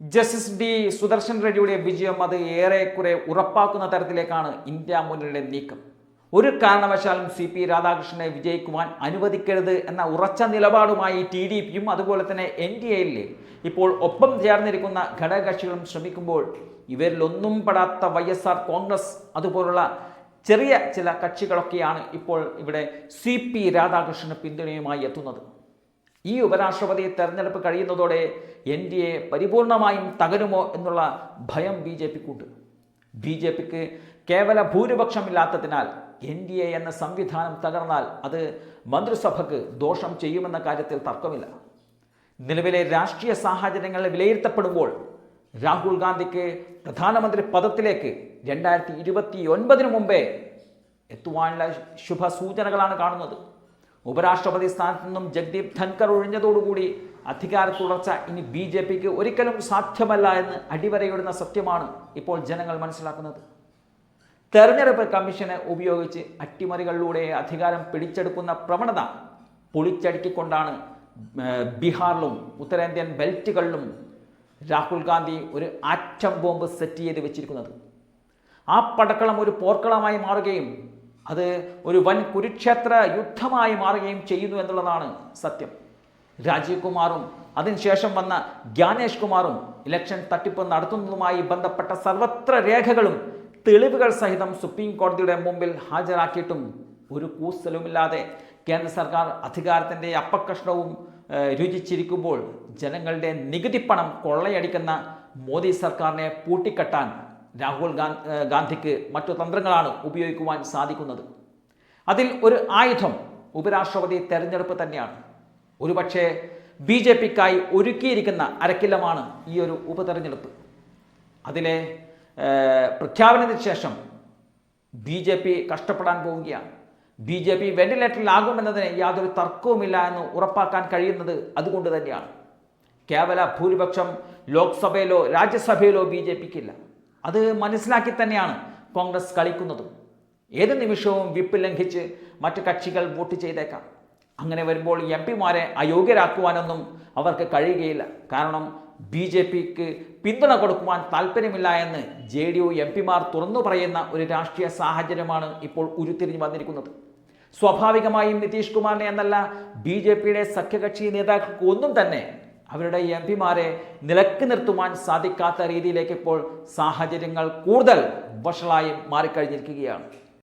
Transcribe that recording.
Justice D Sudarshan റെഡ്ഡിയുടെ വിജയം അത് ഏറെക്കുറെ ഉറപ്പാക്കുന്ന തരത്തിലേക്കാണ് ഇന്ത്യ മുന്നണിയുടെ നീക്കം. ഒരു കാരണവശാലും സി പി രാധാകൃഷ്ണനെ വിജയിക്കുവാൻ അനുവദിക്കരുത് എന്ന ഉറച്ച നിലപാടുമായി ടി ഡി പിയും അതുപോലെ തന്നെ എൻ ഡി എയിൽ ഇപ്പോൾ ഒപ്പം ചേർന്നിരിക്കുന്ന ഘടകകക്ഷികളും ശ്രമിക്കുമ്പോൾ ഇവരിലൊന്നും പെടാത്ത വൈ എസ് ആർ കോൺഗ്രസ് അതുപോലുള്ള ചെറിയ ചില കക്ഷികളൊക്കെയാണ് ഇപ്പോൾ ഇവിടെ സി പി രാധാകൃഷ്ണന് പിന്തുണയുമായി എത്തുന്നത്. ഈ ഉപരാഷ്ട്രപതി തെരഞ്ഞെടുപ്പ് കഴിയുന്നതോടെ എൻ ഡി എ പരിപൂർണമായും തകരുമോ എന്നുള്ള ഭയം ബി ജെ പിക്കുണ്ട്. ബി ജെ പിക്ക് കേവല ഭൂരിപക്ഷമില്ലാത്തതിനാൽ എൻ ഡി എ എന്ന സംവിധാനം തകർന്നാൽ അത് മന്ത്രിസഭയ്ക്ക് ദോഷം ചെയ്യുമെന്ന കാര്യത്തിൽ തർക്കമില്ല. നിലവിലെ രാഷ്ട്രീയ സാഹചര്യങ്ങൾ വിലയിരുത്തപ്പെടുമ്പോൾ രാഹുൽ ഗാന്ധിക്ക് പ്രധാനമന്ത്രി പദത്തിലേക്ക് രണ്ടായിരത്തി ഇരുപത്തി ഒൻപതിനു മുമ്പേ എത്തുവാനുള്ള ശുഭസൂചനകളാണ് കാണുന്നത്. ഉപരാഷ്ട്രപതി സ്ഥാനത്ത് നിന്നും ജഗ്ദീപ് ധൻകർ ഒഴിഞ്ഞതോടുകൂടി അധികാര തുടർച്ച ഇനി ബി ജെ പിക്ക് ഒരിക്കലും സാധ്യമല്ല എന്ന് അടിവരയിടുന്ന സത്യമാണ് ഇപ്പോൾ ജനങ്ങൾ മനസ്സിലാക്കുന്നത്. തെരഞ്ഞെടുപ്പ് കമ്മീഷനെ ഉപയോഗിച്ച് അട്ടിമറികളിലൂടെ അധികാരം പിടിച്ചെടുക്കുന്ന പ്രവണത പൊളിച്ചടുക്കിക്കൊണ്ടാണ് ബീഹാറിലും ഉത്തരേന്ത്യൻ ബെൽറ്റുകളിലും രാഹുൽ ഗാന്ധി ഒരു ആറ്റം ബോംബ് സെറ്റ് ചെയ്ത് വെച്ചിരിക്കുന്നത്. ആ പടക്കളം ഒരു പോർക്കളമായി മാറുകയും അത് ഒരു വൻ കുരുക്ഷേത്ര യുദ്ധമായി മാറുകയും ചെയ്യുന്നു എന്നുള്ളതാണ് സത്യം. രാജീവ് കുമാറും അതിനുശേഷം വന്ന ജ്ഞാനേഷ് കുമാറും ഇലക്ഷൻ തട്ടിപ്പ് നടത്തുന്നതുമായി ബന്ധപ്പെട്ട സർവത്ര രേഖകളും തെളിവുകൾ സഹിതം സുപ്രീം കോടതിയുടെ മുമ്പിൽ ഹാജരാക്കിയിട്ടും ഒരു കൂസലുമില്ലാതെ കേന്ദ്ര സർക്കാർ അധികാരത്തിന്റെ അപ്പക്കഷ്ണവും രുചിച്ചിരിക്കുമ്പോൾ ജനങ്ങളുടെ നികുതി പണം കൊള്ളയടിക്കുന്ന മോദി സർക്കാരിനെ പൂട്ടിക്കെട്ടാൻ രാഹുൽ ഗാന്ധിക്ക് മറ്റു തന്ത്രങ്ങളാണ് ഉപയോഗിക്കുവാൻ സാധിക്കുന്നത്. അതിൽ ഒരു ആയുധം ഉപരാഷ്ട്രപതി തെരഞ്ഞെടുപ്പ് തന്നെയാണ്. ഒരുപക്ഷെ ബി ജെ പിക്കായി ഒരുക്കിയിരിക്കുന്ന അരക്കില്ലമാണ് ഈ ഒരു ഉപതെരഞ്ഞെടുപ്പ്. അതിലെ പ്രഖ്യാപനത്തിന് ശേഷം ബി ജെ പി കഷ്ടപ്പെടാൻ പോവുകയാണ്. ബി ജെ പി വെന്റിലേറ്ററിലാകുമെന്നതിന് യാതൊരു തർക്കവുമില്ല എന്ന് ഉറപ്പാക്കാൻ കഴിയുന്നത് അതുകൊണ്ട് തന്നെയാണ്. കേവല ഭൂരിപക്ഷം ലോക്സഭയിലോ രാജ്യസഭയിലോ ബി ജെ പിക്കില്ല. അത് മനസ്സിലാക്കി തന്നെയാണ് കോൺഗ്രസ് കളിക്കുന്നതും. ഏത് നിമിഷവും വിപ്പ് ലംഘിച്ച് മറ്റ് കക്ഷികൾ വോട്ട് ചെയ്തേക്കാം. അങ്ങനെ വരുമ്പോൾ എം പിമാരെ അയോഗ്യരാക്കുവാനൊന്നും അവർക്ക് കഴിയുകയില്ല. കാരണം ബി ജെ പിക്ക് പിന്തുണ കൊടുക്കുവാൻ താല്പര്യമില്ല എന്ന് ജെ ഡി യു എം പിമാർ തുറന്നു പറയുന്ന ഒരു രാഷ്ട്രീയ സാഹചര്യമാണ് ഇപ്പോൾ ഉരുത്തിരിഞ്ഞു വന്നിരിക്കുന്നത്. സ്വാഭാവികമായും നിതീഷ് കുമാറിനെ എന്നല്ല ബി ജെ പിയുടെ സഖ്യകക്ഷി നേതാക്കൾക്ക് ഒന്നും തന്നെ അവരുടെ എം പിമാരെ നിലയ്ക്ക് നിർത്തുവാൻ സാധിക്കാത്ത രീതിയിലേക്ക് ഇപ്പോൾ സാഹചര്യങ്ങൾ കൂടുതൽ വഷളായി മാറിക്കഴിഞ്ഞിരിക്കുകയാണ്.